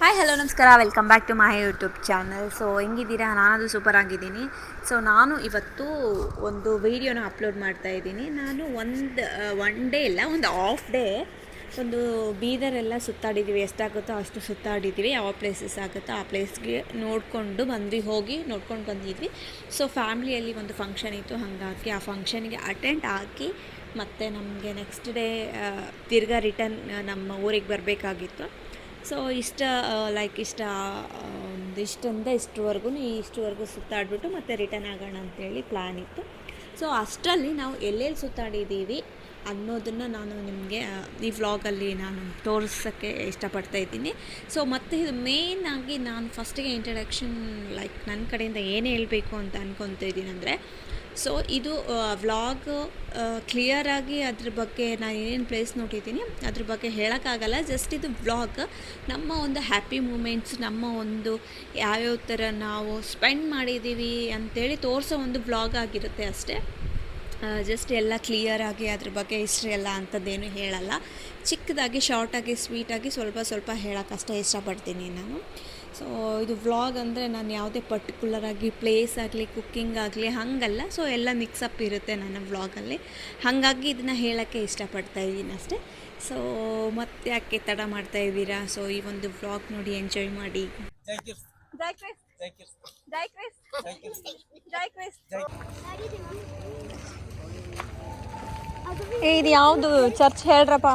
Hi hello ನಮಸ್ಕಾರ. Welcome back to my YouTube channel so ಹೆಂಗಿದ್ದೀರಾ? ನಾನದು super ಆಗಿದ್ದೀನಿ. So ನಾನು ಇವತ್ತು ಒಂದು ವೀಡಿಯೋನ ಅಪ್ಲೋಡ್ ಮಾಡ್ತಾ ಇದ್ದೀನಿ. ನಾನು ಒಂದು ಒನ್ ಡೇ ಇಲ್ಲ ಒಂದು ಆಫ್ ಡೇ ಒಂದು ಬೀದರೆಲ್ಲ ಸುತ್ತಾಡಿದ್ದೀವಿ ಎಷ್ಟಾಗುತ್ತೋ ಅಷ್ಟು ಸುತ್ತಾಡಿದ್ದೀವಿ ಯಾವ ಪ್ಲೇಸಸ್ ಆಗುತ್ತೋ ಆ ಪ್ಲೇಸ್ಗೆ ನೋಡಿಕೊಂಡು ಬಂದ್ವಿ. ಹೋಗಿ ನೋಡ್ಕೊಂಡು ಬಂದಿದ್ವಿ. ಸೊ ಫ್ಯಾಮ್ಲಿಯಲ್ಲಿ ಒಂದು ಫಂಕ್ಷನ್ ಇತ್ತು. ಹಾಗಾಗಿ ಆ ಫಂಕ್ಷನ್ಗೆ ಅಟೆಂಡ್ ಹಾಕಿ ಮತ್ತು ನಮಗೆ ನೆಕ್ಸ್ಟ್ ಡೇ ತಿರ್ಗಾ ರಿಟರ್ನ್ ನಮ್ಮ ಊರಿಗೆ ಬರಬೇಕಾಗಿತ್ತು. ಸೊ ಇಷ್ಟ ಲೈಕ್ ಇಷ್ಟ ಇಷ್ಟಿಂದ ಇಷ್ಟವರೆಗೂ ಇಷ್ಟವರೆಗೂ ಸುತ್ತಾಡಿಬಿಟ್ಟು ಮತ್ತೆ ರಿಟರ್ನ್ ಆಗೋಣ ಅಂತೇಳಿ ಪ್ಲ್ಯಾನ್ ಇತ್ತು. ಸೊ ಅಷ್ಟರಲ್ಲಿ ನಾವು ಎಲ್ಲೆಲ್ಲಿ ಸುತ್ತಾಡಿದ್ದೀವಿ ಅನ್ನೋದನ್ನು ನಾನು ನಿಮಗೆ ಈ ವ್ಲಾಗಲ್ಲಿ ನಾನು ತೋರಿಸೋಕ್ಕೆ ಇಷ್ಟಪಡ್ತಾ ಇದ್ದೀನಿ. ಸೊ ಮತ್ತು ಇದು ಮೇನ್ ಆಗಿ ನಾನು ಫಸ್ಟಿಗೆ ಇಂಟ್ರಡಕ್ಷನ್ ಲೈಕ್ ನನ್ನ ಕಡೆಯಿಂದ ಏನು ಹೇಳಬೇಕು ಅಂತ ಅಂದ್ಕೊತಿದ್ದೀನಿ ಅಂದರೆ ಸೊ ಇದು ವ್ಲಾಗ್ ಕ್ಲಿಯರಾಗಿ ಅದ್ರ ಬಗ್ಗೆ ನಾನು ಏನೇನು ಪ್ಲೇಸ್ ನೋಡಿದ್ದೀನಿ, ಅದ್ರ ಬಗ್ಗೆ ಹೇಳೋಕ್ಕಾಗಲ್ಲ. ಜಸ್ಟ್ ಇದು ವ್ಲಾಗ್ ನಮ್ಮ ಒಂದು ಹ್ಯಾಪಿ ಮೂಮೆಂಟ್ಸ್ ನಮ್ಮ ಒಂದು ಯಾವ್ಯಾವ ಥರ ನಾವು ಸ್ಪೆಂಡ್ ಮಾಡಿದ್ದೀವಿ ಅಂತೇಳಿ ತೋರಿಸೋ ಒಂದು ವ್ಲಾಗ್ ಆಗಿರುತ್ತೆ ಅಷ್ಟೇ. ಜಸ್ಟ್ ಎಲ್ಲ ಕ್ಲಿಯರಾಗಿ ಅದ್ರ ಬಗ್ಗೆ ಹಿಸ್ಟ್ರಿ ಎಲ್ಲ ಅಂಥದ್ದೇನು ಹೇಳಲ್ಲ. ಚಿಕ್ಕದಾಗಿ ಶಾರ್ಟಾಗಿ ಸ್ವೀಟಾಗಿ ಸ್ವಲ್ಪ ಸ್ವಲ್ಪ ಹೇಳೋಕ್ಕಷ್ಟೇ ಇಷ್ಟಪಡ್ತೀನಿ ನಾನು. ಸೊ ಇದು ವ್ಲಾಗ್ ಅಂದರೆ ನಾನು ಯಾವುದೇ ಪರ್ಟಿಕ್ಯುಲರ್ ಆಗಿ ಪ್ಲೇಸ್ ಆಗಲಿ ಕುಕ್ಕಿಂಗ್ ಆಗಲಿ ಹಾಗಲ್ಲ. ಸೊ ಎಲ್ಲ ಮಿಕ್ಸಪ್ ಇರುತ್ತೆ ನನ್ನ ವ್ಲಾಗಲ್ಲಿ ಹಾಗಾಗಿ ಇದನ್ನು ಹೇಳೋಕ್ಕೆ ಇಷ್ಟಪಡ್ತಾ ಇದ್ದೀನಿ ಅಷ್ಟೇ. ಸೊ ಮತ್ತೆ ಯಾಕೆ ತಡ ಮಾಡ್ತಾ ಇದ್ದೀರಾ? ಸೊ ಈ ಒಂದು ವ್ಲಾಗ್ ನೋಡಿ ಎಂಜಾಯ್ ಮಾಡಿ. ಇದು ಯಾವುದು ಚರ್ಚ್ ಹೇಳ್ರಪ್ಪ?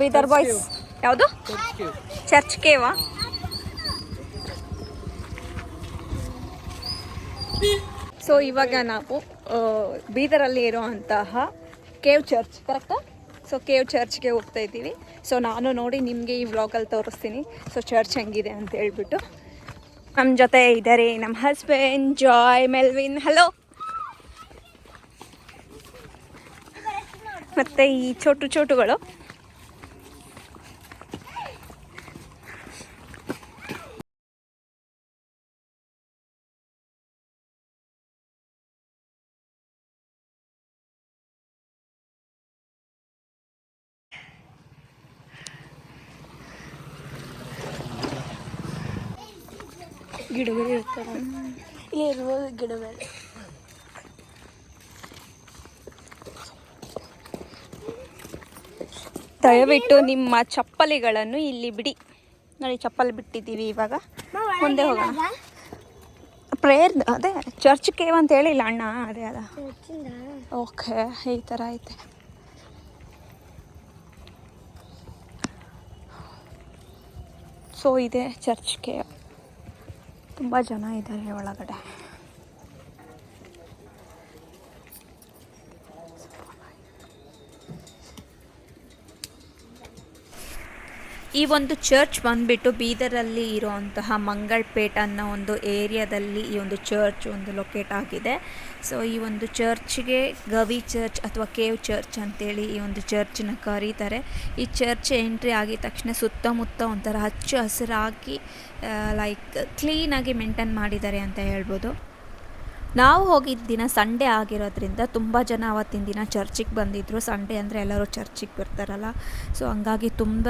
ಬೀದರ್ ಬಾಯ್ಸ್ ಯಾವುದು? ಚರ್ಚ್ ಕೇವಾ ಸೊ ಇವಾಗ ನಾವು ಬೀದರಲ್ಲಿ ಇರುವಂತಹ ಕೇವ್ ಚರ್ಚ್ ಕರೆಕ್ಟಾ ಸೊ ಕೇವ್ ಚರ್ಚ್ಗೆ ಹೋಗ್ತಾ ಇದ್ದೀವಿ. ಸೊ ನಾನು ನೋಡಿ ನಿಮಗೆ ಈ ವ್ಲಾಗಲ್ಲಿ ತೋರಿಸ್ತೀನಿ. ಸೊ ಚರ್ಚ್ ಹೆಂಗಿದೆ ಅಂತ ಹೇಳ್ಬಿಟ್ಟು. ನಮ್ಮ ಜೊತೆ ಇದ್ದಾರೆ ನಮ್ಮ ಹಸ್ಬೆಂಡ್ ಜಾಯ್ ಮೆಲ್ವಿನ್ ಹಲೋ ಮತ್ತು ಈ ಚೋಟು ಚೋಟುಗಳು. ಗಿಡಗಳು ಇರ್ತಾರೆ ಇಲ್ಲಿ ಇರ್ಬೋದು ಗಿಡಗಳು. ದಯವಿಟ್ಟು ನಿಮ್ಮ ಚಪ್ಪಲಿಗಳನ್ನು ಇಲ್ಲಿ ಬಿಡಿ. ನೋಡಿ, ಚಪ್ಪಲಿ ಬಿಟ್ಟಿದ್ದೀವಿ ಇವಾಗ. ಮುಂದೆ ಹೋಗೋಣ. ಪ್ರೇಯರ್ ಅದೇ ಚರ್ಚ್ ಕೇವ್ ಅಂತ ಹೇಳಿಲ್ಲ ಅಣ್ಣ, ಅದೇ ಅದ. ಓಕೆ ಈ ಥರ ಐತೆ. ಸೊ ಇದೆ ಚರ್ಚ್ ಕೇವ್ ತುಂಬ ಜನ ಇದ್ದಾರೆ ಒಳಗಡೆ. ಈ ಒಂದು ಚರ್ಚ್ ಬಂದ್ಬಿಟ್ಟು ಬೀದರಲ್ಲಿ ಇರುವಂತಹ ಮಂಗಳಪೇಟ್ ಅನ್ನೋ ಒಂದು ಏರಿಯಾದಲ್ಲಿ ಈ ಒಂದು ಚರ್ಚ್ ಒಂದು ಲೊಕೇಟ್ ಆಗಿದೆ. ಸೊ ಈ ಒಂದು ಚರ್ಚ್ಗೆ ಗವಿ ಚರ್ಚ್ ಅಥವಾ ಕೇವ್ ಚರ್ಚ್ ಅಂತೇಳಿ ಈ ಒಂದು ಚರ್ಚನ್ನ ಕರೀತಾರೆ. ಈ ಚರ್ಚ್ ಎಂಟ್ರಿ ಆಗಿದ ತಕ್ಷಣ ಸುತ್ತಮುತ್ತ ಒಂಥರ ಹಚ್ಚು ಹಸಿರಾಗಿ ಲೈಕ್ ಕ್ಲೀನಾಗಿ ಮೇಂಟೈನ್ ಮಾಡಿದ್ದಾರೆ ಅಂತ ಹೇಳ್ಬೋದು. ನಾವು ಹೋಗಿದ್ದ ದಿನ ಸಂಡೇ ಆಗಿರೋದ್ರಿಂದ ತುಂಬ ಜನ ಅವತ್ತಿನ ದಿನ ಚರ್ಚಿಗೆ ಬಂದಿದ್ದರು ಸಂಡೇ ಅಂದರೆ ಎಲ್ಲರೂ ಚರ್ಚಿಗೆ ಬರ್ತಾರಲ್ಲ. ಸೊ ಹಂಗಾಗಿ ತುಂಬ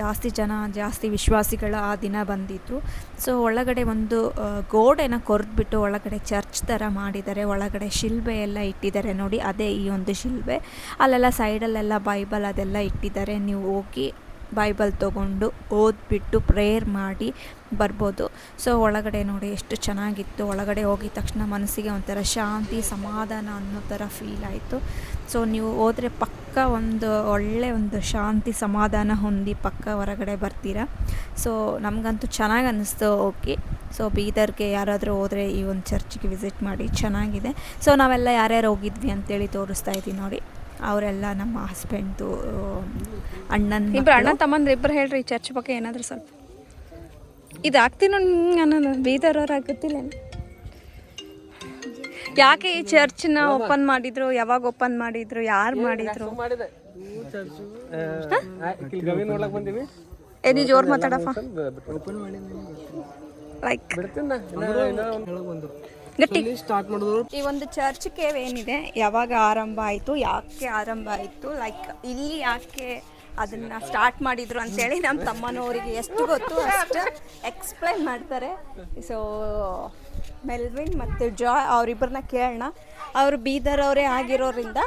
ಜಾಸ್ತಿ ಜನ, ಜಾಸ್ತಿ ವಿಶ್ವಾಸಿಗಳು ಆ ದಿನ ಬಂದಿದ್ದರು ಸೊ ಒಳಗಡೆ ಒಂದು ಗೋಡೆನ ಕೊರೆದ್ಬಿಟ್ಟು ಒಳಗಡೆ ಚರ್ಚ್ ಥರ ಮಾಡಿದ್ದಾರೆ. ಒಳಗಡೆ ಶಿಲ್ಬೆ ಎಲ್ಲ ಇಟ್ಟಿದ್ದಾರೆ ನೋಡಿ, ಅದೇ ಈ ಒಂದು ಶಿಲ್ಬೆ. ಅಲ್ಲೆಲ್ಲ ಸೈಡಲ್ಲೆಲ್ಲ ಬೈಬಲ್ ಅದೆಲ್ಲ ಇಟ್ಟಿದ್ದಾರೆ. ನೀವು ಹೋಗಿ ಬೈಬಲ್ ತೊಗೊಂಡು ಓದ್ಬಿಟ್ಟು ಪ್ರೇಯರ್ ಮಾಡಿ ಬರ್ಬೋದು. ಸೊ ಒಳಗಡೆ ನೋಡಿ ಎಷ್ಟು ಚೆನ್ನಾಗಿತ್ತು. ಒಳಗಡೆ ಹೋಗಿದ ತಕ್ಷಣ ಮನಸ್ಸಿಗೆ ಒಂಥರ ಶಾಂತಿ, ಸಮಾಧಾನ ಅನ್ನೋ ಥರ ಫೀಲ್ ಆಯಿತು. ಸೊ ನೀವು ಹೋದರೆ ಪಕ್ಕ ಒಂದು ಒಳ್ಳೆ ಒಂದು ಶಾಂತಿ, ಸಮಾಧಾನ ಹೊಂದಿ ಪಕ್ಕ ಹೊರಗಡೆ ಬರ್ತೀರಾ. ಸೊ ನಮಗಂತೂ ಚೆನ್ನಾಗಿ ಅನ್ನಿಸ್ತು. ಓಕೆ ಸೊ ಬೀದರ್ಗೆ ಯಾರಾದರೂ ಹೋದರೆ ಈ ಒಂದು ಚರ್ಚ್ಗೆ ವಿಸಿಟ್ ಮಾಡಿ ಚೆನ್ನಾಗಿದೆ. ಸೊ ನಾವೆಲ್ಲ ಯಾರ್ಯಾರು ಹೋಗಿದ್ವಿ ಅಂತೇಳಿ ತೋರಿಸ್ತಾ ಇದ್ದೀವಿ ನೋಡಿ. ಅವರೆಲ್ಲ ನಮ್ಮ ಹಸ್ಬೆಂಡ್ದು ಅಣ್ಣನ ಇಬ್ಬರು ಅಣ್ಣ ತಮ್ಮಂದ್ರೆ ಇಬ್ಬರು ಹೇಳ್ರಿ ಈ ಚರ್ಚ್ ಬಗ್ಗೆ ಏನಾದರೂ ಸ್ವಲ್ಪ. ಇದು ಆಗ್ತೀನೋ ಅನ್ನೋದು ಬೀದರವ್ರಾಗುತ್ತಿಲ್ಲ ಯಾಕೆ ಈ ಚರ್ಚ್ನ ಓಪನ್ ಮಾಡಿದ್ರು? ಯಾವಾಗ ಓಪನ್ ಮಾಡಿದ್ರು? ಯಾರು ಮಾಡಿದ್ರು? ಏನಿ ಗವಿ ನೋಡ್ಲಕ್ ಬಂದಿವಿ. ಏ ನೀ ಜೋರ್ ಮಾತಾಡಪ್ಪ. ಲೈಕ್ ಗಟ್ಟಿ. ಸ್ಟಾರ್ಟ್ ಮಾಡಿದ್ರು ಈ ಒಂದು ಚರ್ಚ್ ಕೇವ್ ಏನಿದೆ? ಯಾವಾಗ ಆರಂಭ ಆಯಿತು? ಯಾಕೆ ಆರಂಭ ಆಯಿತು? ಲೈಕ್ ಇಲ್ಲಿ ಯಾಕೆ ಅದನ್ನ ಸ್ಟಾರ್ಟ್ ಮಾಡಿದ್ರು ಅಂತೇಳಿ ನಮ್ಮ ತಮ್ಮನವರಿಗೆ ಎಷ್ಟು ಗೊತ್ತು ಅಷ್ಟು ಎಕ್ಸ್ಪ್ಲೈನ್ ಮಾಡ್ತಾರೆ. ಸೊ ಮೆಲ್ವಿನ್ ಮತ್ತು ಜಾಯ್ ಅವರಿಬ್ಬರನ್ನ ಕೇಳೋಣ. ಅವರು ಬೀದರ್ ಅವರೇ ಆಗಿರೋದ್ರಿಂದ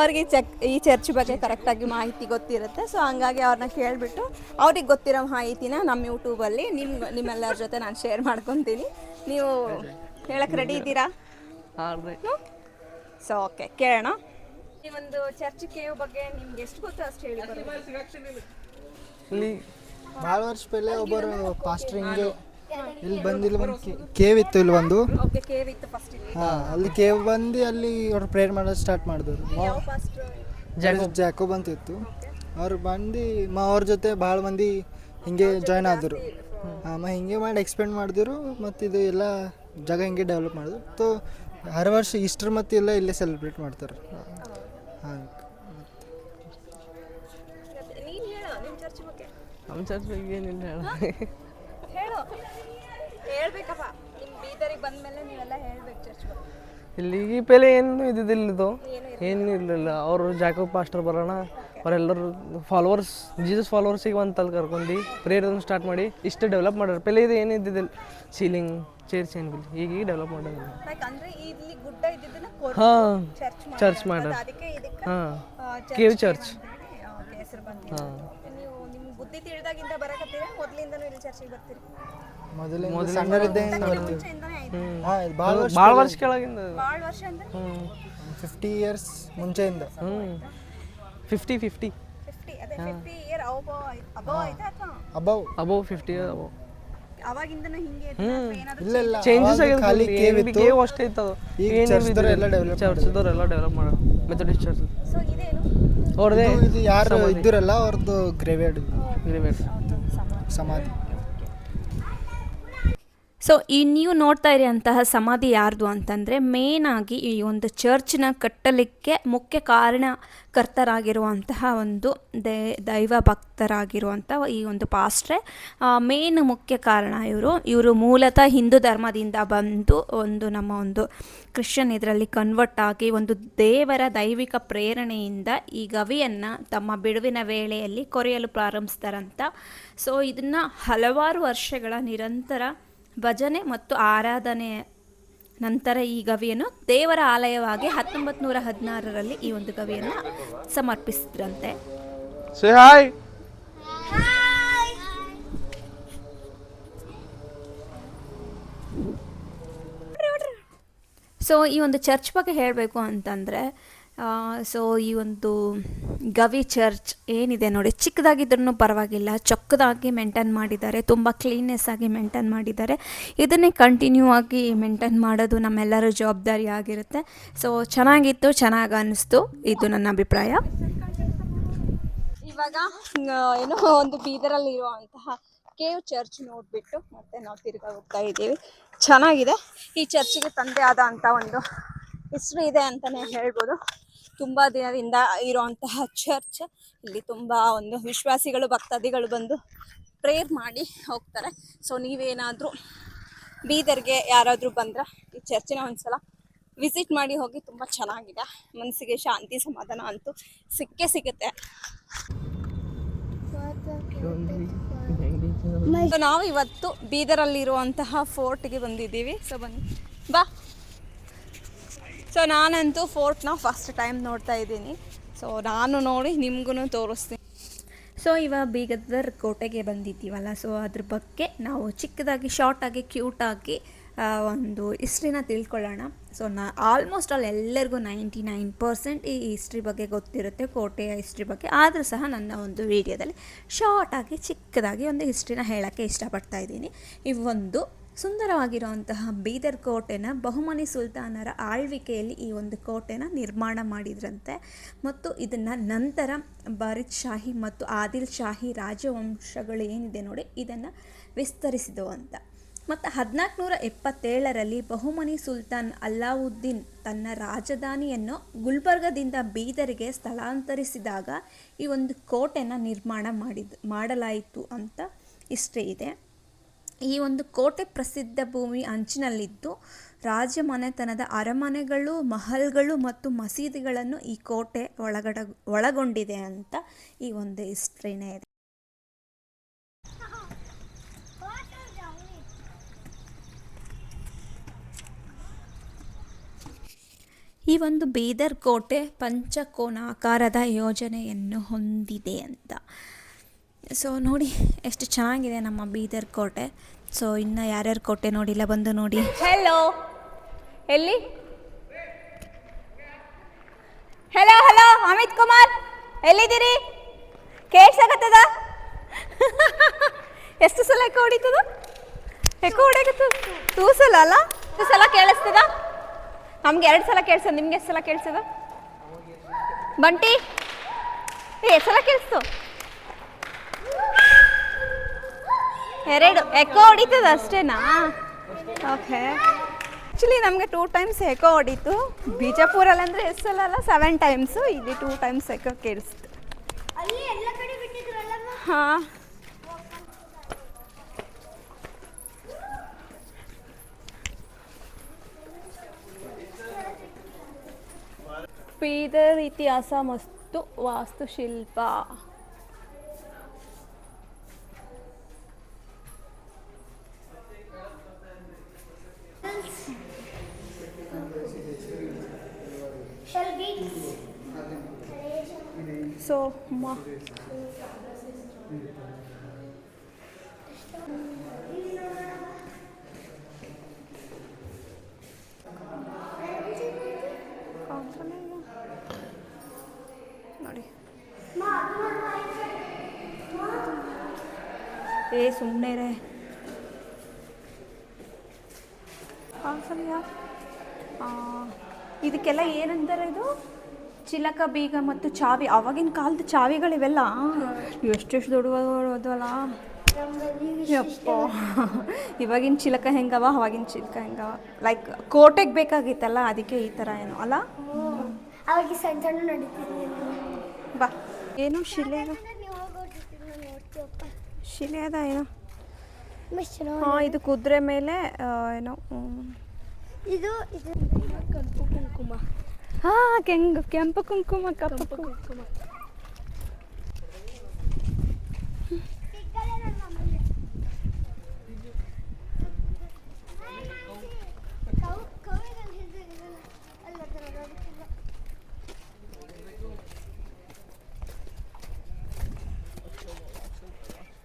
ಅವ್ರಿಗೆ ಚೆಕ್ ಈ ಚರ್ಚ್ ಬಗ್ಗೆ ಕರೆಕ್ಟಾಗಿ ಮಾಹಿತಿ ಗೊತ್ತಿರುತ್ತೆ. ಸೊ ಹಂಗಾಗಿ ಅವ್ರನ್ನ ಕೇಳಿಬಿಟ್ಟು ಅವ್ರಿಗೆ ಗೊತ್ತಿರೋ ಮಾಹಿತಿನ ನಮ್ಮ ಯೂಟ್ಯೂಬಲ್ಲಿ ನಿಮ್ಮ ನಿಮ್ಮೆಲ್ಲರ ಜೊತೆ ನಾನು ಶೇರ್ ಮಾಡ್ಕೊತೀನಿ. ನೀವು ಹೇಳಕ್ಕೆ ರೆಡಿ ಇದ್ದೀರಾ? ಸೊ ಓಕೆ ಕೇಳೋಣ. ಈ ಒಂದು ಚರ್ಚ್ ಕೇವ್ ಬಗ್ಗೆ ನಿಮ್ಗೆ ಎಷ್ಟು ಗೊತ್ತು ಅಷ್ಟು ಹೇಳಿ ಇಲ್ಲಿ ಭಾಳ ವರ್ಷ ಪೆಹ್ಲೆ ಒಬ್ಬರು ಪಾಸ್ಟರ್ ಹಿಂಗೆ. ಇಲ್ಲಿ ಬಂದು ಇಲ್ಲಿ ಒಂದು ಕೇವ್ ಇತ್ತು ಇಲ್ಲಿ ಒಂದು. ಓಕೆ ಕೇವ್ ಇತ್ತು ಫಸ್ಟ್ ಇಲ್ಲಿ. ಹಾ ಅಲ್ಲಿ ಕೇವ್ ಬಂದು ಅಲ್ಲಿ ಅವ್ರು ಪ್ರೇಯರ್ ಮಾಡೋದು ಸ್ಟಾರ್ಟ್ ಮಾಡಿದ್ರು. ಜಾಕೋಬ್ ಅಂತ ಇತ್ತು. ಅವ್ರು ಬಂದು ಮಾ ಅವ್ರ ಜೊತೆ ಭಾಳ ಮಂದಿ ಹಿಂಗೆ ಜಾಯ್ನ್ ಆದರು. ಹಾಂ ಹಿಂಗೆ ಮಾಡಿ ಎಕ್ಸ್ಪೆಂಡ್ ಮಾಡಿದ್ರು ಮತ್ತು ಇದು ಎಲ್ಲ ಜಾಗ ಹಿಂಗೆ ಡೆವಲಪ್ ಮಾಡಿದ್ರು. ತೋ ಹರ ವರ್ಷ ಈಸ್ಟರ್ ಮತ್ತು ಎಲ್ಲ ಇಲ್ಲೇ ಸೆಲೆಬ್ರೇಟ್ ಮಾಡ್ತಾರೆ. ಹಾಂ ನೀನು ಹೇಳು ನಿಮ್ಮ ಚರ್ಚ್ ಬಗ್ಗೆ. ನಮ್ಮ ಚರ್ಚ್ ಬಗ್ಗೆ ಏನಿಲ್ಲ ಹೇಳ. ಹೇಳು. ಹೇಳ್ಬೇಕಪ್ಪ. ನಿಮ್ಮ ಬೀದರಿಗೆ ಬಂದ್ಮೇಲೆ ನೀವೆಲ್ಲ ಹೇಳ್ಬೇಕು ಚರ್ಚ್ ಇಲ್ಲಿ ಇಲ್ಲಿಗೆ ಪೆಲೆ ಏನು ಇದ್ದಿದ್ದಿಲ್ಲ ಇದು ಏನು ಇರಲಿಲ್ಲ. ಅವರು ಜಾಕಬ್ ಪಾಸ್ಟರ್ ಬರೋಣ. ಅವರೆಲ್ಲರೂ ಫಾಲೋವರ್ಸ್ ಜೀಸಸ್ ಫಾಲೋವರ್ಸಿಗೆ ಒಂದು ತಲೆ ಕರ್ಕೊಂಡು ಪ್ರೇಯರ್ ಸ್ಟಾರ್ಟ್ ಮಾಡಿ ಇಷ್ಟು ಡೆವಲಪ್ ಮಾಡ್ಯಾರ ಪೆಲೆ ಇದು ಏನು ಇದ್ದಿದ್ದಿಲ್ಲ. ಸೀಲಿಂಗ್ ಚೇರ್ಸ್ ಏನಿಲ್ಲ ಈಗ ಡೆವಲಪ್ ಮಾಡೋದು ಹಾಂ ಚರ್ಚ್ ಇದಕ್ಕೆ ಹಾಂ ಕೇವ್ ಚರ್ಚ್ ಹಾಂ. ಬುದ್ಧಿ ತಿಳಿದಾಗಿಂದ ಬರಕತ್ತೀರಾ? ಮೊದಲಿಂದನೂ ಇಲ್ಲಿ ಚರ್ಚಿಗೆ ಬರ್ತೀರಿ? ಭಾಳ ವರ್ಷ ಭಾಳ ವರ್ಷ ಕೆಳಗಿಂದ ಭಾಳ ವರ್ಷ ಅಂದ್ರೆ? ಹ್ಞೂ ಫಿಫ್ಟಿ ಇಯರ್ಸ್ ಮುಂಚೆಯಿಂದ. ಹ್ಞೂ ಫಿಫ್ಟಿ ಫಿಫ್ಟಿ ಫಿಫ್ಟಿ ಅದೇ ಫಿಫ್ಟಿ ಇಯರ್ ಅಬೋ ಅಬೋ ಆಯ್ತಾ ಅಥವಾ? ಅಬೌವ್ ಅಬೌವ್ ಫಿಫ್ಟಿ ಅಬೌವ್ ಅವಾಗಿಂದನೂ ಹಿಂಗೆ ಏನಾದರೂ ಇಲ್ಲ ಇಲ್ಲ. ಚೇಂಜಸ್ ಅವಾಗ ಖಾಲಿ ಕೇವ್ ಆಗಿದೆ ಇತ್ತು. ಕೇವ್ ಅಷ್ಟೇ ಇತ್ತು ಅದು. ಈಗ ಚರ್ಚ್ದವ್ರು ಎಲ್ಲ ಡೆವಲಪ್ ಚರ್ಚ್ದವ್ರೆಲ್ಲ ಡೆವಲಪ್ ಮಾಡೋದು ಮೆಥಡಿಸ್ಟ್ ಚರ್ಚ್ ಸೊ ಇದೇನು? ಅವ್ರದೇ ಇದು ಯಾರು ಇದ್ದಿರಲ್ಲ ಅವ್ರದ್ದು ಗ್ರೇವೇಡ್ ಸಮಾಧಿ. ಸೊ ಈ ನೀವು ನೋಡ್ತಾ ಇರೋಂತಹ ಸಮಾಧಿ ಯಾರ್ದು ಅಂತಂದರೆ ಆಗಿ ಈ ಒಂದು ಚರ್ಚ್ನ ಕಟ್ಟಲಿಕ್ಕೆ ಮುಖ್ಯ ಕಾರಣಕರ್ತರಾಗಿರುವಂತಹ ಒಂದು ದೇ, ದೈವ ಭಕ್ತರಾಗಿರುವಂಥ ಈ ಒಂದು ಪಾಸ್ಟ್ರೆ ಮೇನ್ ಮುಖ್ಯ ಕಾರಣ ಇವರು. ಇವರು ಮೂಲತಃ ಹಿಂದೂ ಧರ್ಮದಿಂದ ಬಂದು ಒಂದು ನಮ್ಮ ಒಂದು ಕ್ರಿಶ್ಚಿಯನ್ ಇದರಲ್ಲಿ ಕನ್ವರ್ಟ್ ಆಗಿ ಒಂದು ದೇವರ ದೈವಿಕ ಪ್ರೇರಣೆಯಿಂದ ಈ ಗವಿಯನ್ನು ತಮ್ಮ ಬಿಡುವಿನ ವೇಳೆಯಲ್ಲಿ ಕೊರೆಯಲು ಪ್ರಾರಂಭಿಸ್ತಾರಂತ. ಸೊ ಇದನ್ನು ಹಲವಾರು ವರ್ಷಗಳ ನಿರಂತರ ಭಜನೆ ಮತ್ತು ಆರಾಧನೆ ನಂತರ ಈ ಗವಿಯನ್ನು ದೇವರ ಆಲಯವಾಗಿ ಹತ್ತೊಂಬತ್ತು ನೂರ ಹದಿನಾರರಲ್ಲಿ ಈ ಒಂದು ಗವಿಯನ್ನು ಸಮರ್ಪಿಸಿದ್ರಂತೆ. ಸೊ ಈ ಒಂದು ಚರ್ಚ್ ಬಗ್ಗೆ ಹೇಳಬೇಕು ಅಂತಂದರೆ ಸೊ ಈ ಒಂದು ಗವಿ ಚರ್ಚ್ ಏನಿದೆ ನೋಡಿ ಚಿಕ್ಕದಾಗಿದ್ರೂ ಪರವಾಗಿಲ್ಲ, ಚೊಕ್ಕದಾಗಿ ಮೇಂಟೈನ್ ಮಾಡಿದ್ದಾರೆ, ತುಂಬ ಕ್ಲೀನ್ನೆಸ್ ಆಗಿ ಮೇಂಟೈನ್ ಮಾಡಿದ್ದಾರೆ. ಇದನ್ನೇ ಕಂಟಿನ್ಯೂ ಆಗಿ ಮೇಂಟೈನ್ ಮಾಡೋದು ನಮ್ಮೆಲ್ಲರ ಜವಾಬ್ದಾರಿ ಆಗಿರುತ್ತೆ. ಸೊ ಚೆನ್ನಾಗಿತ್ತು, ಚೆನ್ನಾಗಿ ಅನ್ನಿಸ್ತು ಇದು ನನ್ನ ಅಭಿಪ್ರಾಯ. ಇವಾಗ ಏನೋ ಒಂದು ಬೀದರಲ್ಲಿ ಇರುವಂತಹ ಕೇವ್ ಚರ್ಚ್ ನೋಡ್ಬಿಟ್ಟು ಮತ್ತೆ ನಾವು ತಿರ್ಗಾ ಹೋಗ್ತಾ ಇದ್ದೀವಿ. ಚೆನ್ನಾಗಿದೆ. ಈ ಚರ್ಚಿಗೆ ತಂದೆ ಆದ ಅಂತ ಒಂದು ಹಿಸ್ಟ್ರಿ ಇದೆ ಅಂತಾನೆ ಹೇಳ್ಬೋದು. ತುಂಬಾ ದಿನದಿಂದ ಇರುವಂತಹ ಚರ್ಚ್. ಇಲ್ಲಿ ತುಂಬಾ ಒಂದು ವಿಶ್ವಾಸಿಗಳು, ಭಕ್ತಾದಿಗಳು ಬಂದು ಪ್ರೇಯರ್ ಮಾಡಿ ಹೋಗ್ತಾರೆ. ಸೊ ನೀವೇನಾದರೂ ಬೀದರ್ಗೆ ಯಾರಾದರೂ ಬಂದ್ರೆ ಈ ಚರ್ಚಿನ ಒಂದ್ಸಲ ವಿಸಿಟ್ ಮಾಡಿ ಹೋಗಿ ತುಂಬ ಚೆನ್ನಾಗಿದೆ. ಮನಸ್ಸಿಗೆ ಶಾಂತಿ, ಸಮಾಧಾನ ಅಂತೂ ಸಿಕ್ಕೇ ಸಿಗುತ್ತೆ. ನಾವು ಇವತ್ತು ಬೀದರಲ್ಲಿರುವಂತಹ ಫೋರ್ಟ್ಗೆ ಬಂದಿದ್ದೀವಿ. ಸೊ ಬನ್ನಿ. ಬಾ. ಸೊ ನಾನಂತೂ ಫೋರ್ಟ್ನ ಫಸ್ಟ್ ಟೈಮ್ ನೋಡ್ತಾ ಇದ್ದೀನಿ. ಸೊ ನಾನು ನೋಡಿ ನಿಮ್ಗೂ ತೋರಿಸ್ತೀನಿ. ಸೊ ಇವಾಗ ಬೀಗದರ್ ಕೋಟೆಗೆ ಬಂದಿದ್ದೀವಲ್ಲ. ಸೊ ಅದ್ರ ಬಗ್ಗೆ ನಾವು ಚಿಕ್ಕದಾಗಿ ಶಾರ್ಟಾಗಿ ಕ್ಯೂಟಾಗಿ ಒಂದು ಹಿಸ್ಟ್ರಿನ ತಿಳ್ಕೊಳ್ಳೋಣ. ಸೊ ನಾ ಆಲ್ಮೋಸ್ಟ್ ಆಲ್ ಎಲ್ಲರಿಗೂ ನೈಂಟಿ ನೈನ್ ಪರ್ಸೆಂಟ್ ಈ ಹಿಸ್ಟ್ರಿ ಬಗ್ಗೆ ಗೊತ್ತಿರುತ್ತೆ, ಕೋಟೆಯ ಹಿಸ್ಟ್ರಿ ಬಗ್ಗೆ. ಆದರೂ ಸಹ ನನ್ನ ಒಂದು ವಿಡಿಯೋದಲ್ಲಿ ಶಾರ್ಟಾಗಿ ಚಿಕ್ಕದಾಗಿ ಒಂದು ಹಿಸ್ಟ್ರಿನ ಹೇಳೋಕ್ಕೆ ಇಷ್ಟಪಡ್ತಾ ಇದ್ದೀನಿ. ಇವೊಂದು ಸುಂದರವಾಗಿರುವಂತಹ ಬೀದರ್ ಕೋಟೆನ ಬಹುಮನಿ ಸುಲ್ತಾನರ ಆಳ್ವಿಕೆಯಲ್ಲಿ ಈ ಒಂದು ಕೋಟೆನ ನಿರ್ಮಾಣ ಮಾಡಿದ್ರಂತೆ. ಮತ್ತು ಇದನ್ನು ನಂತರ ಬಾರಿದ್ ಶಾಹಿ ಮತ್ತು ಆದಿಲ್ ಶಾಹಿ ರಾಜವಂಶಗಳು ಏನಿದೆ ನೋಡಿ, ಇದನ್ನು ವಿಸ್ತರಿಸಿದವು ಅಂತ. ಮತ್ತು ಹದಿನಾಲ್ಕುನೂರ ಎಪ್ಪತ್ತೇಳರಲ್ಲಿ ಬಹುಮನಿ ಸುಲ್ತಾನ್ ಅಲ್ಲಾವುದ್ದೀನ್ ತನ್ನ ರಾಜಧಾನಿಯನ್ನು ಗುಲ್ಬರ್ಗದಿಂದ ಬೀದರಿಗೆ ಸ್ಥಳಾಂತರಿಸಿದಾಗ ಈ ಒಂದು ಕೋಟೆನ ನಿರ್ಮಾಣ ಮಾಡಿದ, ಮಾಡಲಾಯಿತು ಅಂತ ಇಷ್ಟೇ ಇದೆ. ಈ ಒಂದು ಕೋಟೆ ಪ್ರಸಿದ್ಧ ಭೂಮಿ ಅಂಚಿನಲ್ಲಿದ್ದು ರಾಜ ಮನೆತನದ ಅರಮನೆಗಳು, ಮಹಲ್ಗಳು ಮತ್ತು ಮಸೀದಿಗಳನ್ನು ಈ ಕೋಟೆ ಒಳಗಡ, ಒಳಗೊಂಡಿದೆ ಅಂತ ಈ ಒಂದು ಹಿಸ್ಟ್ರಿನೇ ಇದೆ. ಈ ಒಂದು ಬೀದರ್ ಕೋಟೆ ಪಂಚಕೋನಾಕಾರದ ಯೋಜನೆಯನ್ನು ಹೊಂದಿದೆ ಅಂತ. ಸೊ ನೋಡಿ ಎಷ್ಟು ಚೆನ್ನಾಗಿದೆ ನಮ್ಮ ಬೀದರ್ ಕೋಟೆ. ಸೊ ಇನ್ನು ಯಾರ್ಯಾರ ಕೋಟೆ ನೋಡಿಲ್ಲ ಬಂದು ನೋಡಿ. ಹೆಲೋ ಎಲ್ಲಿ? Hello hello Amit Kumar. ಎಲ್ಲಿದ್ದೀರಿ? ಕೇಳ್ಸಕತ್ತದ ಎಷ್ಟು ಸಲ ಎಕ್ಕ ಹೊಡಿತದ? ಎಕ್ಕ ಹೊಡಿಯಕತ್ತದ? ಟೂ ಸಲ ಅಲ್ಲ? ಟೂ ಸಲ ಕೇಳಿಸ್ತದ? ನಮ್ಗೆ ಎರಡು ಸಲ ಕೇಳ್ಸದ ನಿಮ್ಗೆ ಎಷ್ಟು ಸಲ ಕೇಳಿಸದ? ಬಂಟಿ ಎಷ್ಟು ಸಲ ಕೇಳಿಸ್ತು? ಎರಡು ಎಕೋ ಹೊಡಿತದ ಅಷ್ಟೇನಾ? ಓಕೆ ಆ್ಯಕ್ಚುಲಿ ನಮಗೆ ಟೂ ಟೈಮ್ಸ್ ಎಕೋ ಹೊಡಿತು. ಬಿಜಾಪುರಲ್ಲಿ ಅಂದರೆ ಎಷ್ಟು ಸಲ ಅಲ್ಲ ಸೆವೆನ್ ಟೈಮ್ಸು ಇಲ್ಲಿ ಟೂ ಟೈಮ್ಸ್ ಎಕೋ ಕೇಳಿಸ್ತು. ಹಾಂ. ಬೀದರ್ ಇತಿಹಾಸ ಮಸ್ತು ವಾಸ್ತುಶಿಲ್ಪ. ಸೊ ಮಾ ನೋಡಿ ಏ ಸುಮ್ಮನೆ ರೇ ಇದಕ್ಕೆಲ್ಲ ಏನಂತಾರೆ ಇದು? ಚಿಲಕ ಬೀಗ ಮತ್ತು ಚಾವಿ ಅವಾಗಿನ ಕಾಲದ ಚಾವಿಗಳಿವೆಲ್ಲ ಎಷ್ಟೆಷ್ಟು ದೊಡ್ಡವಲ್ಲ ಯಪ್ಪ ಇವಾಗಿನ ಚಿಲಕ ಹೆಂಗವ ಅವಾಗಿನ ಚಿಲಕ ಹೆಂಗವ ಲೈಕ್ ಕೋಟೆಗೆ ಬೇಕಾಗಿತ್ತಲ್ಲ ಅದಕ್ಕೆ ಈ ಥರ ಏನು ಅಲ್ಲ ಬಾ ಏನು ಶಿಲೆ ಶಿಲೆ ಅದ ಏನೋ ಹಾಂ ಇದು ಕುದುರೆ ಮೇಲೆ ಏನೋ. ಇದು ಇದು ಕಪ್ಪು ಕುಂಕುಮ ಹಾ ಕೆಂಗು ಕೆಂಪು ಕುಂಕುಮ ಕಪ್ಪು ಕುಂಕುಮ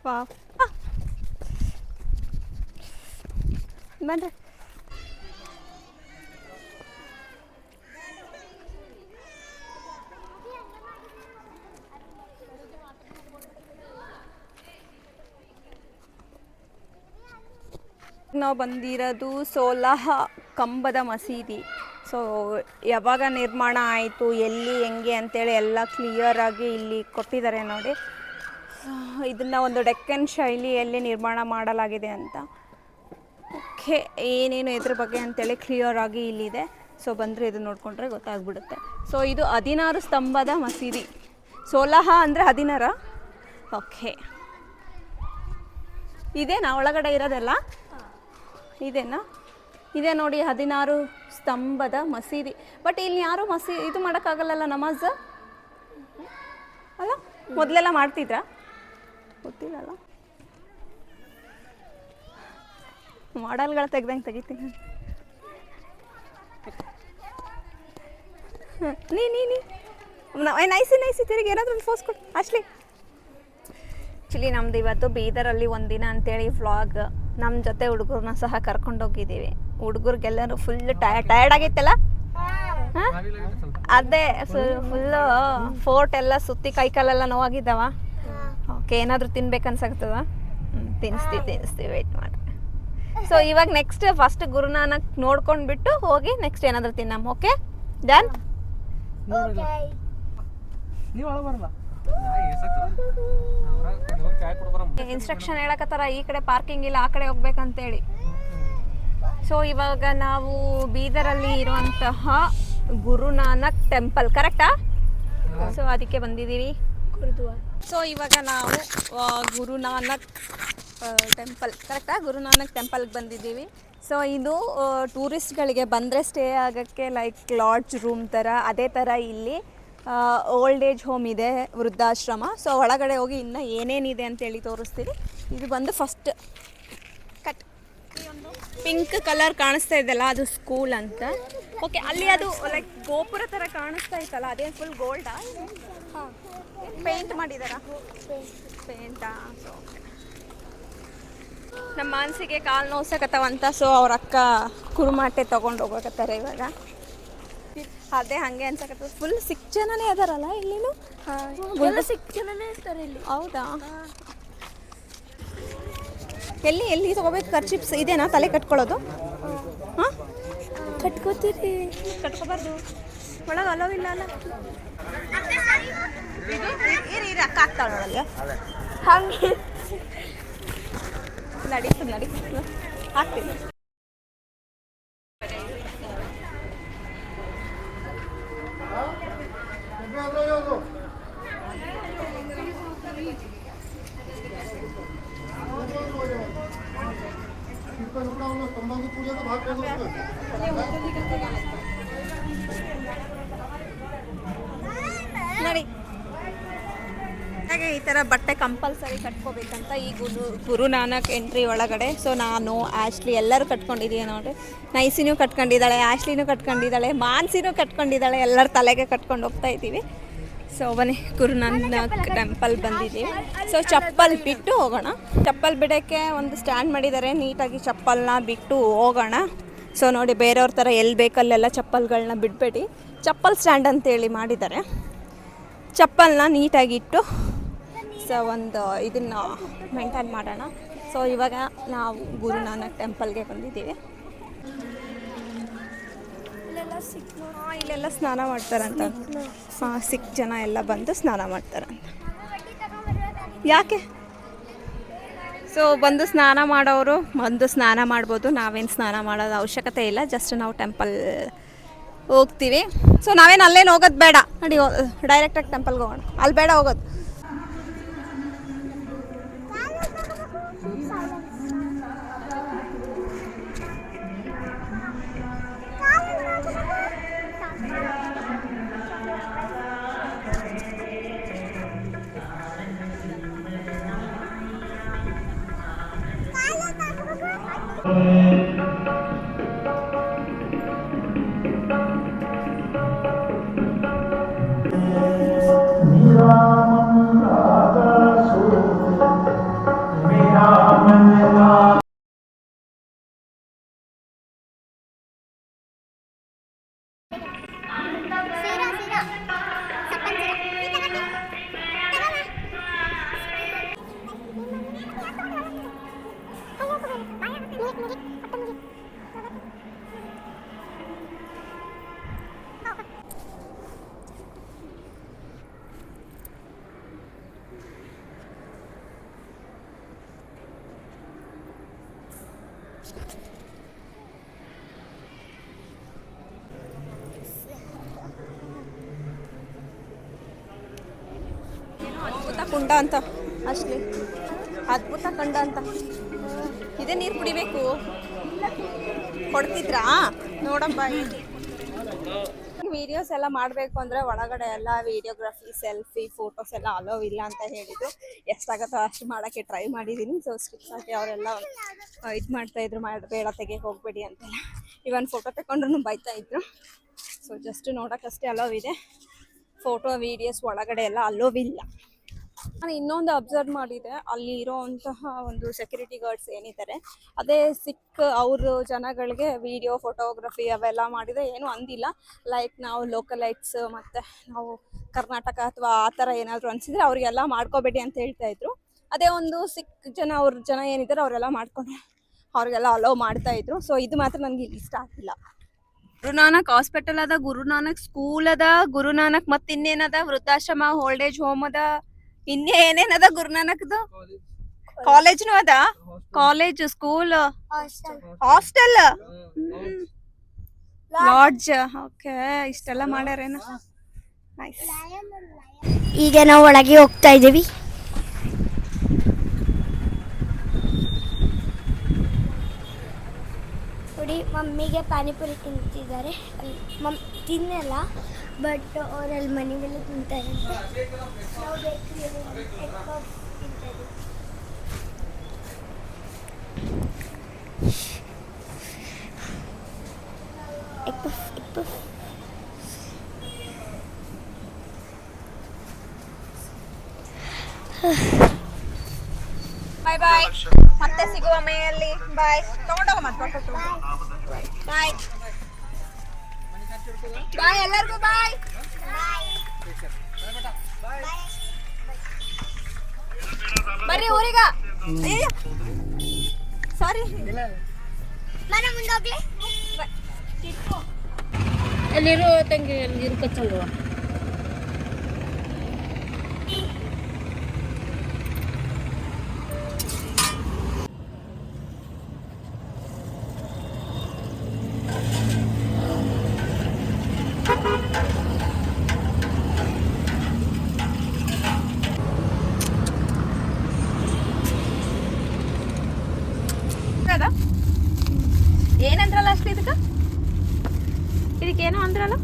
ವಾವ್ ಬನ್ರಿ ನಾವು ಬಂದಿರೋದು ಸೋಲಹ ಕಂಬದ ಮಸೀದಿ. ಸೊ ಯಾವಾಗ ನಿರ್ಮಾಣ ಆಯಿತು, ಎಲ್ಲಿ, ಹೆಂಗೆ ಅಂತೇಳಿ ಎಲ್ಲ ಕ್ಲಿಯರಾಗಿ ಇಲ್ಲಿ ಕೊಟ್ಟಿದ್ದಾರೆ ನೋಡಿ. ಇದನ್ನು ಒಂದು ಡೆಕ್ಕನ್ ಶೈಲಿಯಲ್ಲಿ ನಿರ್ಮಾಣ ಮಾಡಲಾಗಿದೆ ಅಂತ. ಓಕೆ, ಏನೇನು ಇದ್ರ ಬಗ್ಗೆ ಅಂತೇಳಿ ಕ್ಲಿಯರ್ ಆಗಿ ಇಲ್ಲಿದೆ. ಸೊ ಬಂದರೆ ಇದು ನೋಡಿಕೊಂಡ್ರೆ ಗೊತ್ತಾಗ್ಬಿಡುತ್ತೆ. ಸೊ ಇದು ಹದಿನಾರು ಸ್ತಂಭದ ಮಸೀದಿ. ಸೋಲಹ ಅಂದರೆ ಹದಿನಾರ? ಓಕೆ. ಇದೇನಾ ಒಳಗಡೆ ಇರೋದೆಲ್ಲ? ಇದೇನಾ? ಇದೆ ನೋಡಿ ಹದಿನಾರು ಸ್ತಂಭದ ಮಸೀದಿ. ಬಟ್ ಇಲ್ಲಿ ಯಾರು ಮಸೀ, ಇದು ಮಾಡೋಕ್ಕಾಗಲ್ಲಲ್ಲ ನಮಾಜ್? ಅಲ್ಲ, ಮೊದಲೆಲ್ಲ ಮಾಡ್ತಿದ್ರಾ? ಗೊತ್ತಿಲ್ಲಲ್ಲ. ಮಾಡಲ್ಗಳು ತೆಗ್ದಂಗೆ ತೆಗಿತೀನಿ. ನೀ ನೀ ನೀ. ನೈಸಿ ನೈಸಿ, ತಿರುಗಿ ಏನಾದರೂ ಫೋಸ್ ಕೊಡು. ಅಶ್ಲಿ. ಆ್ಯಕ್ಚುಲಿ ನಮ್ದು ಇವತ್ತು ಬೀದರಲ್ಲಿ ಒಂದಿನ ಅಂತೇಳಿ ವ್ಲಾಗ್ ನಮ್ಮ ಜೊತೆ ಹುಡುಗರನ್ನ ಸಹ ಕರ್ಕೊಂಡೋಗಿದ್ದೀವಿ ಹುಡುಗರಿಗೆಲ್ಲರೂ ಫುಲ್ ಟಯರ್ಡ್ ಟಯರ್ಡ್ ಆಗಿತ್ತಲ್ಲ? ಹಾ? ಅದೇ ಫುಲ್ಲು ಫೋರ್ಟ್ ಎಲ್ಲ ಸುತ್ತಿ ಕೈ ಕಾಲೆಲ್ಲ ನೋವಾಗಿದ್ದಾವ? ಓಕೆ ಏನಾದರೂ ತಿನ್ಬೇಕನ್ಸಾಗ್ತದ? ತಿನ್ನಿಸ್ತೀವಿ ತಿನ್ನಿಸ್ತೀವಿ ವೆಯ್ಟ್ ಮಾಡಿ ಸೊ ಇವಾಗ ನೆಕ್ಸ್ಟ್ ಫಸ್ಟ್ ಗುರುನಾನಕ್ ನೋಡ್ಕೊಂಡ್ಬಿಟ್ಟು ಹೋಗಿ ನೆಕ್ಸ್ಟ್ ಏನಾದರೂ ತಿನ್ನಮ್ಮ ಓಕೆ ಡನ್ ನೀವು ಒಳಗೆ ಬರಲ್ಲ. ಇನ್ಸ್ಟ್ರಕ್ಷನ್ ಹೇಳಕತ್ತಾರ, ಈ ಕಡೆ ಪಾರ್ಕಿಂಗ್ ಇಲ್ಲ, ಆ ಕಡೆ ಹೋಗ್ಬೇಕಂತೇಳಿ. ಸೊ ಇವಾಗ ನಾವು ಬೀದರಲ್ಲಿ ಇರುವಂತಹ ಗುರುನಾನಕ್ ಟೆಂಪಲ್ ಕರೆಕ್ಟಾ ಸೊ ಅದಕ್ಕೆ ಬಂದಿದ್ದೀವಿ. ಸೊ ಇವಾಗ ನಾವು ಗುರುನಾನಕ್ ಟೆಂಪಲ್ ಕರೆಕ್ಟಾ ಗುರುನಾನಕ್ ಟೆಂಪಲ್ಗೆ ಬಂದಿದ್ದೀವಿ. ಸೊ ಇದು ಟೂರಿಸ್ಟ್ಗಳಿಗೆ ಬಂದರೆ ಸ್ಟೇ ಆಗೋಕ್ಕೆ ಲೈಕ್ ಲಾಡ್ಜ್ ರೂಮ್ ಥರ ಅದೇ ಥರ ಇಲ್ಲಿ. ಓಲ್ಡ್ ಏಜ್ ಹೋಮ್ ಇದೆ, ವೃದ್ಧಾಶ್ರಮ. ಸೊ ಒಳಗಡೆ ಹೋಗಿ ಇನ್ನೂ ಏನೇನಿದೆ ಅಂತೇಳಿ ತೋರಿಸ್ತೀವಿ. ಇದು ಬಂದು ಫಸ್ಟ್ ಕಟ್ ಪಿಂಕ್ ಕಲರ್ ಕಾಣಿಸ್ತಾ ಇದೆಯಲ್ಲ, ಅದು ಸ್ಕೂಲ್ ಅಂತ. ಓಕೆ ಅಲ್ಲಿ ಅದು ಲೈಕ್ ಗೋಪುರ ಥರ ಕಾಣಿಸ್ತಾ ಇತ್ತಲ್ಲ ಅದೇ ಫುಲ್ ಗೋಲ್ಡಾ ಹಾಂ. ಪೇಂಟ್ ಮಾಡಿದಾರಾ? ಪೇಂಟಾ ಸೊ ನಮ್ಮ ಮನಸ್ಸಿಗೆ ಕಾಲು ನೋಸಕತ್ತವಂತ ಸೊ ಅವ್ರ ಅಕ್ಕ ಕುರುಮಾಟೆ ತೊಗೊಂಡು ಹೋಗಕತ್ತಾರೆ ಇವಾಗ. ಅದೇ ಹಂಗೆ ಅನ್ಸಕತ್ತ. ಫುಲ್ ಸಿಕ್ ಜನನೇ ಅದಾರಲ್ಲ ಇಲ್ಲಿನು? ಎಲ್ಲ ಸಿಕ್ ಜನನೇ ಇರ್ತಾರೆ ಇಲ್ಲಿ. ಹೌದಾ? ಎಲ್ಲಿ ಎಲ್ಲಿ ತಗೋಬೇಕು? ಖರ್ಚಿಪ್ಸ್ ಇದೇನಾ ತಲೆ ಕಟ್ಕೊಳ್ಳೋದು? ಹಾಂ? ಕಟ್ಕೋತೀರಿ. ಕಟ್ಕೋಬಾರ್ದು. ಒಳಗೆ ಅಲೋವಿಲ್ಲ ಅಲ್ಲ. ಇರಿ ಇರಿ ಅಕ್ಕ ಆಗ್ತಾಳೆ ನೋಡಲ್ಲ. ಹಂಗೆ. ನಡೀತದೆ ನಡೀತದೆ ಹಾಕ್ತೀನಿ ನೋಡಿ ಹಾಗೆ ಈ ಥರ ಬಟ್ಟೆ ಕಂಪಲ್ಸರಿ ಕಟ್ಕೋಬೇಕಂತ ಈ ಗುರು ಗುರುನಾನಕ್ ಎಂಟ್ರಿ ಒಳಗಡೆ. ಸೊ ನಾನು ಆಶ್ಲಿ ಎಲ್ಲರೂ ಕಟ್ಕೊಂಡಿದ್ದೀವಿ ನೋಡ್ರಿ. ನೈಸಿನೂ ಕಟ್ಕೊಂಡಿದ್ದಾಳೆ ಆಶ್ಲಿನೂ ಕಟ್ಕೊಂಡಿದ್ದಾಳೆ ಮಾನ್ಸಿನೂ ಕಟ್ಕೊಂಡಿದ್ದಾಳೆ, ಎಲ್ಲರ ತಲೆಗೆ ಕಟ್ಕೊಂಡು ಹೋಗ್ತಾ ಇದ್ದೀವಿ. ಸೊ ಬನ್ನಿ, ಗುರುನಾನಕ್ ಟೆಂಪಲ್ ಬಂದಿದ್ದೀವಿ. ಸೊ ಚಪ್ಪಲ್ ಬಿಟ್ಟು ಹೋಗೋಣ. ಚಪ್ಪಲ್ ಬಿಡೋಕ್ಕೆ ಒಂದು ಸ್ಟ್ಯಾಂಡ್ ಮಾಡಿದ್ದಾರೆ. ನೀಟಾಗಿ ಚಪ್ಪಲ್ನ ಬಿಟ್ಟು ಹೋಗೋಣ. ಸೊ ನೋಡಿ, ಬೇರೆಯವ್ರ ಥರ ಎಲ್ಲಿ ಬೇಕಲ್ಲೆಲ್ಲ ಚಪ್ಪಲ್ಗಳನ್ನ ಬಿಡಬೇಡಿ. ಚಪ್ಪಲ್ ಸ್ಟ್ಯಾಂಡ್ ಅಂತೇಳಿ ಮಾಡಿದ್ದಾರೆ. ಚಪ್ಪಲ್ನ ನೀಟಾಗಿ ಇಟ್ಟು ಒಂದು ಇದನ್ನು ಮೇಂಟೈನ್ ಮಾಡೋಣ. ಸೊ ಇವಾಗ ನಾವು ಗುರುನಾನಕ್ ಟೆಂಪಲ್ಗೆ ಬಂದಿದ್ದೀವಿ. ಇಲ್ಲೆಲ್ಲ ಸಿಕ್ ಇಲ್ಲೆಲ್ಲ ಸ್ನಾನ ಮಾಡ್ತಾರಂತ. ಹಾಂ ಸಿಕ್ ಜನ ಎಲ್ಲ ಬಂದು ಸ್ನಾನ ಮಾಡ್ತಾರಂತ. ಯಾಕೆ? ಸೊ ಬಂದು ಸ್ನಾನ ಮಾಡೋರು ಬಂದು ಸ್ನಾನ ಮಾಡ್ಬೋದು. ನಾವೇನು ಸ್ನಾನ ಮಾಡೋದು ಅವಶ್ಯಕತೆ ಇಲ್ಲ. ಜಸ್ಟ್ ನಾವು ಟೆಂಪಲ್ ಹೋಗ್ತೀವಿ. ಸೊ ನಾವೇನು ಅಲ್ಲೇನು ಹೋಗೋದು ಬೇಡ. ನೋಡಿ ಡೈರೆಕ್ಟಾಗಿ ಟೆಂಪಲ್ಗೆ ಹೋಗೋಣ. ಅಲ್ಲಿ ಬೇಡ ಹೋಗೋದು. ಕುಂಡ ಅಂತ. ಅಷ್ಟೇ. ಅದ್ಭುತ ಕಂಡ ಅಂತ. ಇದೇ ನೀರು ಕುಡಿಬೇಕು? ಕೊಡ್ತಿದ್ರಾ? ನೋಡಪ್ಪ ವಿಡಿಯೋಸ್ ಎಲ್ಲ ಮಾಡಬೇಕು ಅಂದರೆ ಒಳಗಡೆ ಎಲ್ಲ ವಿಡಿಯೋಗ್ರಫಿ ಸೆಲ್ಫಿ ಫೋಟೋಸ್ ಎಲ್ಲ ಅಲೋ ಇಲ್ಲ ಅಂತ ಹೇಳಿದ್ರು. ಎಷ್ಟಾಗತ್ತೋ ಅಷ್ಟು ಮಾಡೋಕ್ಕೆ ಟ್ರೈ ಮಾಡಿದ್ದೀನಿ ಸೊ ಸ್ಕಿಪ್ಸ್ ಹಾಕಿ ಅವರೆಲ್ಲ ಇದು ಮಾಡ್ತಾ ಇದ್ರು. ಮಾಡಿ ಬೇಡ ತೆಗಿಯಕ್ಕೆ ಹೋಗ್ಬೇಡಿ ಅಂತೆಲ್ಲ ಇವನ್ ಫೋಟೋ ತಗೊಂಡ್ರು ಬೈತಾ ಇದ್ರು. ಸೊ ಜಸ್ಟ್ ನೋಡೋಕ್ಕಷ್ಟೇ ಅಲೋವ್ ಇದೆ. ಫೋಟೋ ವೀಡಿಯೋಸ್ ಒಳಗಡೆ ಎಲ್ಲ ಅಲೋವ್ ಇಲ್ಲ. ನಾನು ಇನ್ನೊಂದು ಅಬ್ಸರ್ವ್ ಮಾಡಿದೆ. ಅಲ್ಲಿ ಇರೋವಂತಹ ಒಂದು ಸೆಕ್ಯೂರಿಟಿ ಗಾರ್ಡ್ಸ್ ಏನಿದ್ದಾರೆ ಅದೇ ಸಿಕ್ ಅವರು ಜನಗಳಿಗೆ ವಿಡಿಯೋ ಫೋಟೋಗ್ರಫಿ ಅವೆಲ್ಲ ಮಾಡಿದ್ರೆ ಏನು ಅಂದಿಲ್ಲ. ಲೈಕ್ ನಾವು ಲೋಕಲೈಟ್ಸ್ ಮತ್ತು ನಾವು ಕರ್ನಾಟಕ ಅಥವಾ ಆ ಥರ ಏನಾದರೂ ಅನ್ಸಿದ್ರೆ ಅವರಿಗೆಲ್ಲ ಮಾಡ್ಕೋಬೇಡಿ ಅಂತ ಹೇಳ್ತಾ ಇದ್ರು. ಅದೇ ಒಂದು ಸಿಕ್ ಜನ ಅವ್ರ ಜನ ಏನಿದ್ದಾರೆ ಅವರೆಲ್ಲ ಮಾಡ್ಕೊಂಡ್ರೆ ಅವ್ರಿಗೆಲ್ಲ ಅಲೋ ಮಾಡ್ತಾ ಇದ್ರು. ಸೊ ಇದು ಮಾತ್ರ ನನಗೆ ಇಷ್ಟ ಆಗಿಲ್ಲ. ಗುರುನಾನಕ್ ಹಾಸ್ಪಿಟಲ್ ಅದ, ಗುರುನಾನಕ್ ಸ್ಕೂಲ್ ಅದ, ಗುರುನಾನಕ್ ಮತ್ತಿನ್ನೇನದ, ವೃದ್ಧಾಶ್ರಮ ಓಲ್ಡ್ ಏಜ್ ಹೋಮ್ ಅದ. ಇನ್ನೇ ಏನೇನ್ ಅದ ಗುರುನಾನಕ್ದು ಕಾಲೇಜ್ನು ಅದ? College school hostel lodge okay ಇಷ್ಟೆಲ್ಲ ಮಾಡ್ಯಾರೇನ? ಈಗ ನಾವು ಒಳಗೆ ಹೋಗ್ತಾ ಇದೀವಿ ನೋಡಿ ಮಮ್ಮಿಗೆ ಪಾನಿಪುರಿ ತಿಂತಿದ್ದಾರೆ. ಮಮ್ ತಿನ್ನಲ್ಲ. ಬಟ್ ಅವರಲ್ಲಿ ಮನೆಗೆಲ್ಲ ತಿಂತಾರೆ ನಾವು ಬೇಕ್ರಿಯಲ್ಲಿ egg puff ತಿಂತಾ ಇದ್ದೀವಿ. Egg puff, egg puff. ಬಾಯ್ ಬಾಯ್ ಮತ್ತೆ ಸಿಗುವ ಮೇಯಲ್ಲಿ. ಬಾಯ್ ತಗೊಂಡೋಗ ಮತ್ತೆ ಬಾಯ್ ಬಾಯ್ ಎಲ್ಲರಿಗೂ ಬಾಯ್ ಬರ್ರಿ ಊರಿಗ. ಸಾರಿ ಮನೆ ಮುಂದೆ ಹೋಗ್ಲಿ. ಅಲ್ಲಿರೋ ತಂಗಿ ಅಲ್ಲಿ ಇರ್ಕತ್ತಲ್ವ ಅದ ಏನಂದ್ರಲ್ಲ ಅಷ್ಟು ಇದಕ್ಕ ಅಂದ್ರಲ್ಲ ಏನೋ ಅಂದ್ರಲ್ಲ?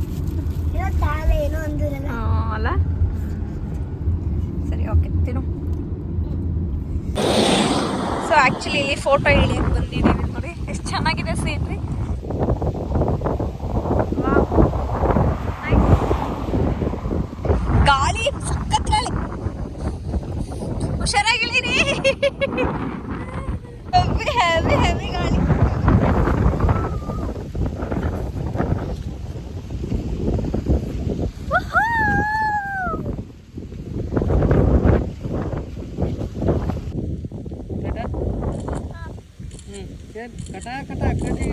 ಏನೋ ಅಂದಿರಲ್ಲ. ಅಲ್ಲ? ಸರಿ ಓಕೆ ತಿನ್ನು. ಸೊ ಆ್ಯಕ್ಚುಲಿ ಇಲ್ಲಿ ಫೋಟೋ ಹಿಡಿಯಕ್ಕೆ ಬಂದಿದ್ದೀವಿ ನೋಡಿ. ಎಷ್ಟು ಚೆನ್ನಾಗಿದೆ ಸೀನ್ರಿ ಗಾಳಿ ಸಖತ್ ಗಾಳಿ ಹುಷಾರಾಗಿಳಿರಿ. ಹೆವಿ ಹೆವಿ ಹೆವಿ ಕಟ ಕಟ ಕಡಿ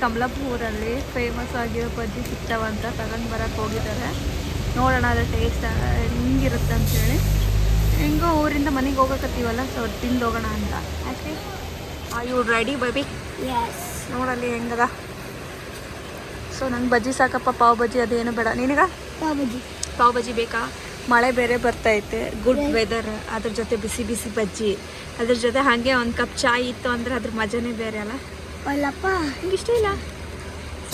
ಕಮಲಾಪುರಲ್ಲಿ ಫೇಮಸ್ ಆಗಿರೋ ಬಜ್ಜಿ ಸಿಗ್ತಾವಂತ ತಗೊಂಡು ಬರಕ್ಕೆ ಹೋಗಿದ್ದಾರೆ. ನೋಡೋಣ ಅದ್ರ ಟೇಸ್ಟ್ ಹೆಂಗಿರುತ್ತೆ ಅಂತೇಳಿ. ಹೆಂಗೋ ಊರಿಂದ ಮನೆಗೆ ಹೋಗಕತ್ತೀವಲ್ಲ ಸೊ ತಿಂದು ಹೋಗೋಣ ಅಂತ. ಯಾಕೆ? ಆ ಯು ರೆಡಿ ಬೇಬಿ ಎಸ್ ನೋಡಲ್ಲಿ ಹೆಂಗದ? ಸೊ ನಂಗೆ ಬಜ್ಜಿ ಸಾಕಪ್ಪ ಪಾವ್ ಬಜ್ಜಿ ಅದೇನು ಬೇಡ. ನಿನಗ? ಬಜ್ಜಿ. ಪಾವ್ ಬಜ್ಜಿ ಬೇಕಾ? ಮಳೆ ಬೇರೆ ಬರ್ತೈತೆ ಗುಡ್ ವೆದರ್ ಅದ್ರ ಜೊತೆ ಬಿಸಿ ಬಿಸಿ ಬಜ್ಜಿ. ಅದ್ರ ಜೊತೆ ಹಾಗೆ ಒಂದು ಕಪ್ ಚಾಯ್ ಇತ್ತು ಅಂದ್ರೆ ಅದ್ರ ಮಜಾನೇ ಬೇರೆ ಅಲ್ಲ? ಅಲ್ಲಪ್ಪ. ನಂಗೆ ಇಷ್ಟ ಇಲ್ಲ?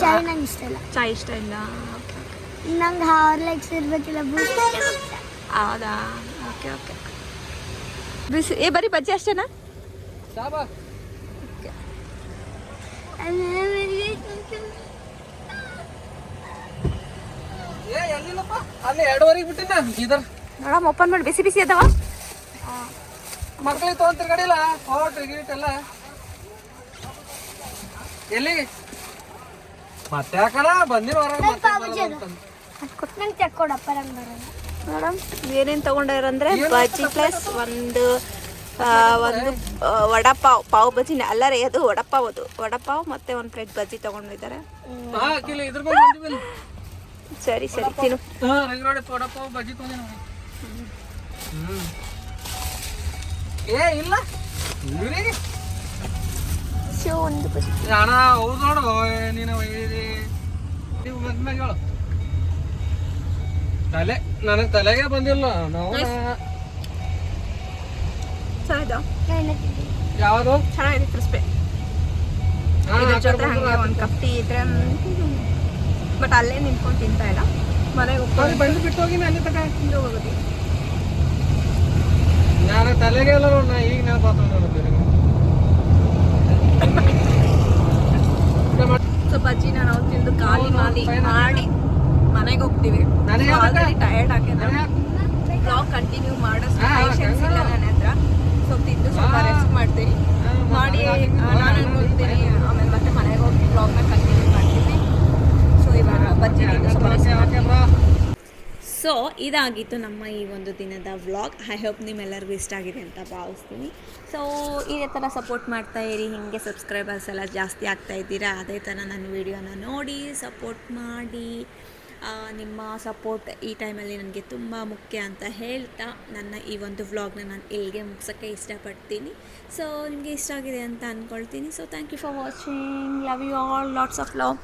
ಚಾಯ್ ನಂಗೆ ಇಷ್ಟ ಇಲ್ಲ. ಚಾಯ್ ಇಷ್ಟ ಇಲ್ಲ. ನಂಗೆ ಹಾರ್ಲೆಕ್ಸ್ ಇರ್ಬೇಕಿಲ್ಲ ಹೌದಾ? ಓಕೆ ಓಕೆ ಬಿಸಿ ಏ ಬರೀ ಬಜ್ಜಿ ಅಷ್ಟೇನಾ? ನೋಡಮ್ಮ ಓಪನ್ ಮಾಡಿ. ಬಿಸಿ ಬಿಸಿ ಅದಾವ. ಮಕ್ಳಿಗೆ ತೊಗೊಂಡ್ ತಿರ್ಗಡಿಲ್ಲ ಹೋಟ್ ಗೀಟ್ ಎಲ್ಲ. ಎಲ್ಲಿ? ಮತ್ತೆ ಯಾಕಣ ಬಂದಿರೋ ಹೊರಗೆ. ನಂಗೆ ತೆಕ್ಕೊಡಪ್ಪ ನಂಗೆ ಬರಲ್ಲ. ಮೇಡಮ್ ಏನೇನು ತಗೊಂಡಿರಂದ್ರೆ ಬಜ್ಜಿ ಪ್ಲಸ್ ಒಂದು ಒಂದು ವಡಪಾವ್ ಪಾವ್ ಬಜ್ಜಿ ಅಲ್ಲ ರೀ ಅದು ವಡಪಾವ್ ಅದು. ವಡಪಾವ್ ಮತ್ತೆ ಒಂದು ಪ್ಲೇಟ್ ಬಜ್ಜಿ ತಗೊಂಡಿದ್ದಾರೆ ಸರಿ ಸರಿ ತಿನ್ನು. ಏ ಇಲ್ಲ. ಶಿವ ಒಂದು ಬಜ್ಜಿ. ಅಣ್ಣ ಹೌದು ನೋಡು ನೀನು ಹೇಳು. ತಲೆ ನನಗೆ ತಲೆಗೆ ಬಂದಿಲ್ಲ. ನಾವು ಚೆನ್ನಾಗಿದೆ ಯಾವುದು? ಚೆನ್ನಾಗಿದೆ ಕ್ರಿಸ್ಪಿ. ಇದ್ರ ಜೊತೆ ಹಂಗೆ ಒಂದು ಕಪ್ ಟೀ ಇದ್ರೆ ಬಟ್ ಅಲ್ಲೇ ನಿಂತ್ಕೊಂಡು ತಿಂತಾ ಇಲ್ಲ. ಮನೆಗೆ ಹೋಗ್ಕೊಂಡು ಬಂದು ಬಿಟ್ಟು ಹೋಗಿ ಅಲ್ಲಿ ತಕ. ತಿಂದು ಹೋಗೋದು. ನಾನು ತಲೆಗೆ ನೋಡು, ನಾ ಈಗ ನಾನು ಸೊ ಬಜ್ಜಿನ ನಾವು ತಿಂದು ಖಾಲಿ ಮಾಡಿ ಮಾಡಿ. ಮನೆಗೆ ಹೋಗ್ತೀವಿ ನನಗೆ ಆಲ್ರೆಡಿ ಟಯರ್ಡ್ ಆಗಿದೆ. ಬ್ಲಾಗ್ ಕಂಟಿನ್ಯೂ ಮಾಡೋ ಪೇಷನ್ಸ್ ಇಲ್ಲ. ನನ್ನ ಹತ್ರ. ಸೊ ತಿಂದು ಸ್ವಲ್ಪ ರೆಸ್ಟ್ ಮಾಡ್ತೀನಿ ಮಾಡಿ ನಾನು ಅನ್ಕೊಳ್ತೀನಿ. ಆಮೇಲೆ ಮತ್ತೆ ಮನೆಗೆ ಹೋಗಿ. ಬ್ಲಾಗ್ನ ಕಂಟಿನ್ಯೂ ಮಾಡ್ತೀನಿ. ಸೊ ಇವಾಗ ಬಜ್ಜಿ. ಸೊ ಇದಾಗಿತ್ತು ನಮ್ಮ ಈ ಒಂದು ದಿನದ ವ್ಲಾಗ್ ಐ ಹೋಪ್ ನಿಮ್ಮೆಲ್ಲರಿಗೂ ಇಷ್ಟ ಆಗಿದೆ ಅಂತ ಭಾವಿಸ್ತೀನಿ. ಸೊ ಇದೇ ಥರ ಸಪೋರ್ಟ್ ಮಾಡ್ತಾ ಇರಿ. ಹಿಂಗೆ ಸಬ್ಸ್ಕ್ರೈಬರ್ಸ್ ಎಲ್ಲ ಜಾಸ್ತಿ ಆಗ್ತಾ ಇದ್ದೀರಾ ಅದೇ ಥರ ನನ್ನ ವೀಡಿಯೋನ ನೋಡಿ ಸಪೋರ್ಟ್ ಮಾಡಿ. ನಿಮ್ಮ ಸಪೋರ್ಟ್ ಈ ಟೈಮಲ್ಲಿ ನನಗೆ ತುಂಬ ಮುಖ್ಯ ಅಂತ ಹೇಳ್ತಾ ನನ್ನ ಈ ಒಂದು ವ್ಲಾಗ್ನ ನಾನು ಇಲ್ಲಿಗೆ ಮುಗಿಸೋಕ್ಕೆ ಇಷ್ಟಪಡ್ತೀನಿ. ಸೊ ನಿಮಗೆ ಇಷ್ಟ ಆಗಿದೆ ಅಂತ ಅಂದ್ಕೊಳ್ತೀನಿ so thank you for watching love you all lots of love